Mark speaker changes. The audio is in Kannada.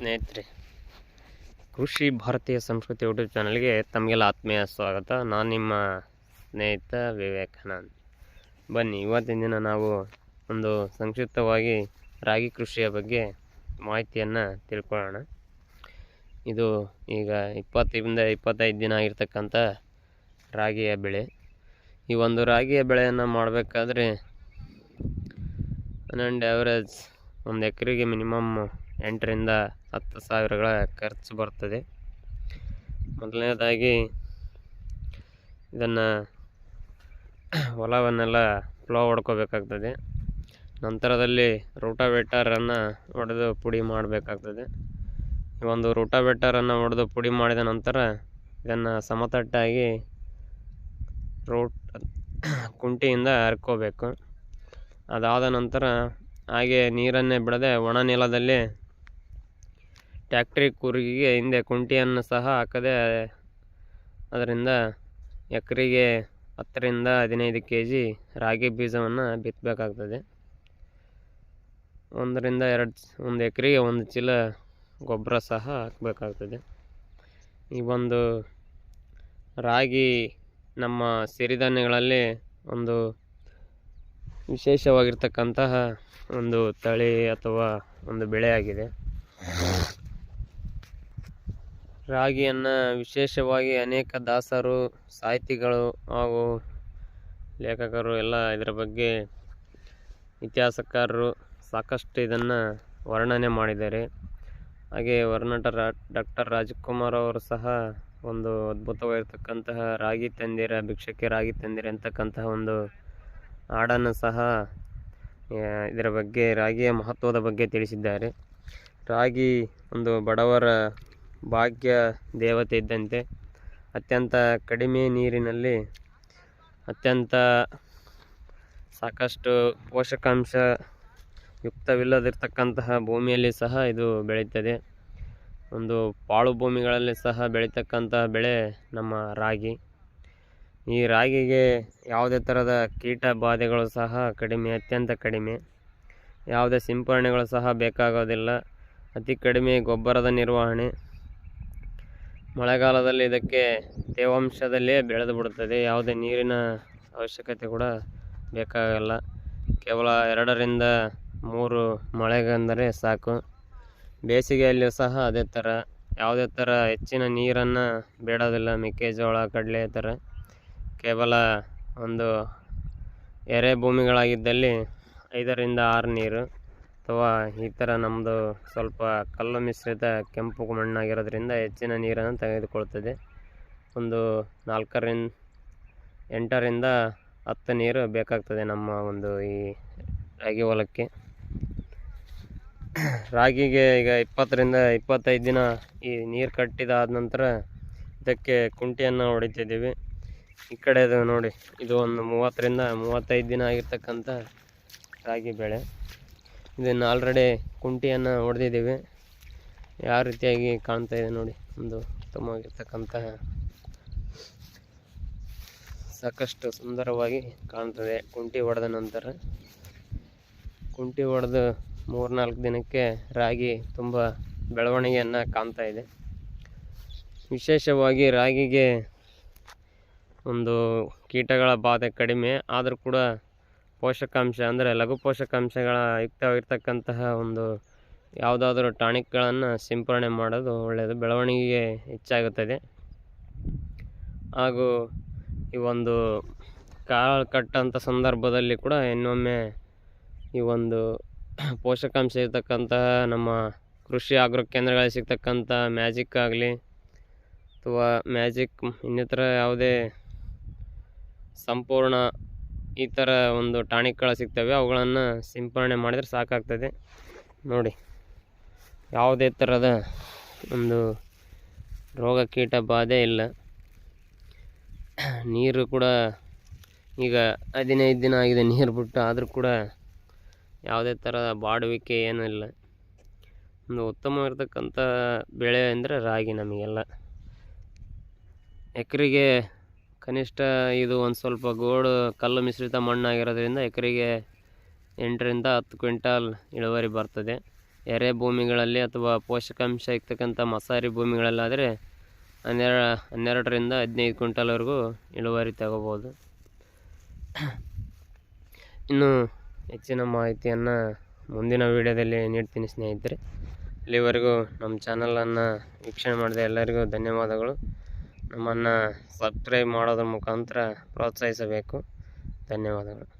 Speaker 1: ಸ್ನೇಹಿತರೆ, ಕೃಷಿ ಭಾರತೀಯ ಸಂಸ್ಕೃತಿ ಯೂಟ್ಯೂಬ್ ಚಾನಲ್ಗೆ ತಮಗೆಲ್ಲ ಆತ್ಮೀಯ ಸ್ವಾಗತ. ನಾನು ನಿಮ್ಮ ಸ್ನೇಹಿತ ವಿವೇಕಾನಂದ್. ಬನ್ನಿ, ಇವತ್ತಿನ ದಿನ ನಾವು ಒಂದು ಸಂಕ್ಷಿಪ್ತವಾಗಿ ರಾಗಿ ಕೃಷಿಯ ಬಗ್ಗೆ ಮಾಹಿತಿಯನ್ನು ತಿಳ್ಕೊಳ್ಳೋಣ. ಇದು ಈಗ ಇಪ್ಪತ್ತರಿಂದ ಇಪ್ಪತ್ತೈದು ದಿನ ಆಗಿರ್ತಕ್ಕಂಥ ರಾಗಿಯ ಬೆಳೆ. ಈ ಒಂದು ರಾಗಿಯ ಬೆಳೆಯನ್ನು ಮಾಡಬೇಕಾದ್ರೆ ಆನ್ ಆ್ಯಾವ್ರೇಜ್ ಒಂದು ಎಕರೆಗೆ ಮಿನಿಮಮ್ ಎಂಟರಿಂದ ಹತ್ತು ಸಾವಿರಗಳ ಖರ್ಚು ಬರ್ತದೆ. ಮೊದಲನೇದಾಗಿ ಇದನ್ನು ಹೊಲವನ್ನೆಲ್ಲ ಪ್ಲೋ ಹೊಡ್ಕೋಬೇಕಾಗ್ತದೆ ನಂತರದಲ್ಲಿ ರೂಟಾವೇಟರನ್ನು ಹೊಡೆದು ಪುಡಿ ಮಾಡಬೇಕಾಗ್ತದೆ. ಈ ಒಂದು ರೂಟಾವೇಟರನ್ನು ಹೊಡೆದು ಪುಡಿ ಮಾಡಿದ ನಂತರ ಇದನ್ನು ಸಮತಟ್ಟಾಗಿ ರೂಟ್ ಕುಂಟಿಯಿಂದ ಹರ್ಕೋಬೇಕು. ಅದಾದ ನಂತರ ಹಾಗೆ ನೀರನ್ನೇ ಬಿಡದೆ ಒಣ ನೆಲದಲ್ಲಿ ಟ್ಯಾಕ್ಟ್ರಿ ಕೂರಿಗೆ ಹಿಂದೆ ಕುಂಟಿಯನ್ನು ಸಹ ಹಾಕದೆ, ಅದರಿಂದ ಎಕರೆಗೆ ಹತ್ತರಿಂದ ಹದಿನೈದು ಕೆ ಜಿ ರಾಗಿ ಬೀಜವನ್ನು ಬಿತ್ತಬೇಕಾಗ್ತದೆ. ಒಂದರಿಂದ ಎರಡು, ಒಂದು ಎಕರೆಗೆ ಒಂದು ಚೀಲ ಗೊಬ್ಬರ ಸಹ ಹಾಕಬೇಕಾಗ್ತದೆ. ಈ ಒಂದು ರಾಗಿ ನಮ್ಮ ಸಿರಿಧಾನ್ಯಗಳಲ್ಲಿ ಒಂದು ವಿಶೇಷವಾಗಿರ್ತಕ್ಕಂತಹ ಒಂದು ತಳಿ ಅಥವಾ ಒಂದು ಬೆಳೆಯಾಗಿದೆ. ರಾಗಿಯನ್ನು ವಿಶೇಷವಾಗಿ ಅನೇಕ ದಾಸರು, ಸಾಹಿತಿಗಳು ಹಾಗೂ ಲೇಖಕರು ಎಲ್ಲ ಇದರ ಬಗ್ಗೆ ಇತಿಹಾಸಕಾರರು ಸಾಕಷ್ಟು ಇದನ್ನು ವರ್ಣನೆ ಮಾಡಿದ್ದಾರೆ. ಹಾಗೆ ವರ್ಣಟ ರಾ, ಡಾಕ್ಟರ್ ರಾಜ್ಕುಮಾರ್ ಅವರು ಸಹ ಒಂದು ಅದ್ಭುತವಾಗಿರ್ತಕ್ಕಂತಹ ರಾಗಿ ತಂದಿರ, ಭಿಕ್ಷಕ್ಕೆ ರಾಗಿ ತಂದಿರ ಅಂತಕ್ಕಂತಹ ಒಂದು ಹಾಡನ್ನು ಸಹ ಇದರ ಬಗ್ಗೆ ರಾಗಿಯ ಮಹತ್ವದ ಬಗ್ಗೆ ತಿಳಿಸಿದ್ದಾರೆ. ರಾಗಿ ಒಂದು ಬಡವರ ಭಾಗ್ಯ ದೇವತೆ ಇದ್ದಂತೆ ಅತ್ಯಂತ ಕಡಿಮೆ ನೀರಿನಲ್ಲಿ ಅತ್ಯಂತ ಸಾಕಷ್ಟು ಪೋಷಕಾಂಶ ಯುಕ್ತವಿಲ್ಲದಿರ್ತಕ್ಕಂತಹ ಭೂಮಿಯಲ್ಲಿ ಸಹ ಇದು ಬೆಳೀತದೆ. ಒಂದು ಪಾಳು ಭೂಮಿಗಳಲ್ಲಿ ಸಹ ಬೆಳೀತಕ್ಕಂತಹ ಬೆಳೆ ನಮ್ಮ ರಾಗಿ. ಈ ರಾಗಿಗೆ ಯಾವುದೇ ಥರದ ಕೀಟ ಬಾಧೆಗಳು ಸಹ ಕಡಿಮೆ, ಅತ್ಯಂತ ಕಡಿಮೆ. ಯಾವುದೇ ಸಿಂಪರಣೆಗಳು ಸಹ ಬೇಕಾಗೋದಿಲ್ಲ. ಅತಿ ಕಡಿಮೆ ಗೊಬ್ಬರದ ನಿರ್ವಹಣೆ. ಮಳೆಗಾಲದಲ್ಲಿ ಇದಕ್ಕೆ ತೇವಾಂಶದಲ್ಲೇ ಬೆಳೆದು ಬಿಡುತ್ತದೆ. ಯಾವುದೇ ನೀರಿನ ಅವಶ್ಯಕತೆ ಕೂಡ ಬೇಕಾಗಲ್ಲ. ಕೇವಲ ಎರಡರಿಂದ ಮೂರು ಮಳೆಗೆಂದರೆ ಸಾಕು. ಬೇಸಿಗೆಯಲ್ಲಿಯೂ ಸಹ ಅದೇ ಥರ. ಯಾವುದೇ ಥರ ಹೆಚ್ಚಿನ ನೀರನ್ನು ಬೇಡೋದಿಲ್ಲ. ಮೆಕ್ಕೆಜೋಳ, ಕಡಲೆ ಥರ. ಕೇವಲ ಒಂದು ಎರೆ ಭೂಮಿಗಳಾಗಿದ್ದಲ್ಲಿ ಐದರಿಂದ ಆರು ನೀರು. ಅಥವಾ ಈ ಥರ ನಮ್ಮದು ಸ್ವಲ್ಪ ಕಲ್ಲು ಮಿಶ್ರಿತ ಕೆಂಪು ಮಣ್ಣಾಗಿರೋದ್ರಿಂದ ಹೆಚ್ಚಿನ ನೀರನ್ನು ತೆಗೆದುಕೊಳ್ತದೆ. ಒಂದು ನಾಲ್ಕರಿಂದ ಎಂಟರಿಂದ ಹತ್ತು ನೀರು ಬೇಕಾಗ್ತದೆ ನಮ್ಮ ಒಂದು ಈ ರಾಗಿ ಹೊಲಕ್ಕೆ. ರಾಗಿಗೆ ಈಗ ಇಪ್ಪತ್ತರಿಂದ ಇಪ್ಪತ್ತೈದು ದಿನ ಈ ನೀರು ಕಟ್ಟಿದಾದ ನಂತರ ಇದಕ್ಕೆ ಕುಂಟಿಯನ್ನು ಹೊಡಿತಿದ್ದೀವಿ. ಈ ಕಡೆದು ನೋಡಿ, ಇದು ಒಂದು ಮೂವತ್ತರಿಂದ ಮೂವತ್ತೈದು ದಿನ ಆಗಿರ್ತಕ್ಕಂಥ ರಾಗಿ ಬೆಳೆ. ಇದನ್ನು ಆಲ್ರೆಡಿ ಕುಂಟಿಯನ್ನು ಹೊಡೆದಿದ್ದೀವಿ. ಯಾವ ರೀತಿಯಾಗಿ ಕಾಣ್ತಾ ಇದೆ ನೋಡಿ, ಒಂದು ಉತ್ತಮವಾಗಿರ್ತಕ್ಕಂತಹ ಸಾಕಷ್ಟು ಸುಂದರವಾಗಿ ಕಾಣ್ತದೆ ಕುಂಟಿ ಹೊಡೆದ ನಂತರ. ಕುಂಟಿ ಹೊಡೆದು ಮೂರ್ನಾಲ್ಕು ದಿನಕ್ಕೆ ರಾಗಿ ತುಂಬ ಬೆಳವಣಿಗೆಯನ್ನು ಕಾಣ್ತಾ ಇದೆ. ವಿಶೇಷವಾಗಿ ರಾಗಿಗೆ ಒಂದು ಕೀಟಗಳ ಬಾಧೆ ಕಡಿಮೆ, ಆದರೂ ಕೂಡ ಪೋಷಕಾಂಶ ಅಂದರೆ ಲಘು ಪೋಷಕಾಂಶಗಳ ಯುಕ್ತವಾಗಿರ್ತಕ್ಕಂತಹ ಒಂದು ಯಾವುದಾದ್ರೂ ಟಾನಿಕ್ಗಳನ್ನು ಸಿಂಪರಣೆ ಮಾಡೋದು ಒಳ್ಳೆಯದು ಬೆಳವಣಿಗೆಗೆ ಹೆಚ್ಚಾಗುತ್ತದೆ. ಹಾಗೂ ಈ ಒಂದು ಕಾಳು ಕಟ್ಟಂಥ ಸಂದರ್ಭದಲ್ಲಿ ಕೂಡ ಇನ್ನೊಮ್ಮೆ ಈ ಒಂದು ಪೋಷಕಾಂಶ ಇರತಕ್ಕಂತಹ ನಮ್ಮ ಕೃಷಿ ಆಗ್ರೋ ಕೇಂದ್ರಗಳಲ್ಲಿ ಸಿಗ್ತಕ್ಕಂಥ ಮ್ಯಾಜಿಕ್ ಆಗಲಿ ಅಥವಾ ಮ್ಯಾಜಿಕ್ ಇನ್ನಿತರ ಯಾವುದೇ ಸಂಪೂರ್ಣ ಈ ಥರ ಒಂದು ಟಾನಿಕ್ಗಳು ಸಿಗ್ತವೆ. ಅವುಗಳನ್ನು ಸಿಂಪರಣೆ ಮಾಡಿದರೆ ಸಾಕಾಗ್ತದೆ. ನೋಡಿ, ಯಾವುದೇ ಥರದ ಒಂದು ರೋಗ, ಕೀಟ, ಬಾಧೆ ಇಲ್ಲ. ನೀರು ಕೂಡ ಈಗ ಹದಿನೈದು ದಿನ ಆಗಿದೆ ನೀರು ಬಿಟ್ಟು. ಆದರೂ ಕೂಡ ಯಾವುದೇ ಥರದ ಬಾಡುವಿಕೆ ಏನೂ ಇಲ್ಲ. ಒಂದು ಉತ್ತಮವಾಗಿರ್ತಕ್ಕಂಥ ಬೆಳೆ ಅಂದರೆ ರಾಗಿ ನಮಗೆಲ್ಲ. ಎಕರೆಗೆ ಕನಿಷ್ಠ ಇದು ಒಂದು ಸ್ವಲ್ಪ ಗೋಡು ಕಲ್ಲು ಮಿಶ್ರಿತ ಮಣ್ಣಾಗಿರೋದ್ರಿಂದ ಎಕರೆಗೆ ಎಂಟರಿಂದ ಹತ್ತು ಕ್ವಿಂಟಾಲ್ ಇಳುವರಿ ಬರ್ತದೆ. ಎರೆ ಭೂಮಿಗಳಲ್ಲಿ ಅಥವಾ ಪೋಷಕಾಂಶ ಇರ್ತಕ್ಕಂಥ ಮಸಾರಿ ಭೂಮಿಗಳಲ್ಲಾದರೆ ಹನ್ನೆರಡು ಹನ್ನೆರಡರಿಂದ ಹದಿನೈದು ಕ್ವಿಂಟಲ್ವರೆಗೂ ಇಳುವರಿ ತಗೋಬೋದು. ಇನ್ನು ಹೆಚ್ಚಿನ ಮಾಹಿತಿಯನ್ನು ಮುಂದಿನ ವಿಡಿಯೋದಲ್ಲಿ ನೀಡ್ತೀನಿ ಸ್ನೇಹಿತರೆ. ಇಲ್ಲಿವರೆಗೂ ನಮ್ಮ ಚಾನಲನ್ನು ವೀಕ್ಷಣೆ ಮಾಡಿದ ಎಲ್ಲರಿಗೂ ಧನ್ಯವಾದಗಳು. ನಮ್ಮನ್ನು ಸಬ್ಸ್ಕ್ರೈಬ್ ಮಾಡೋದ್ರ ಮುಖಾಂತರ ಪ್ರೋತ್ಸಾಹಿಸಬೇಕು. ಧನ್ಯವಾದಗಳು.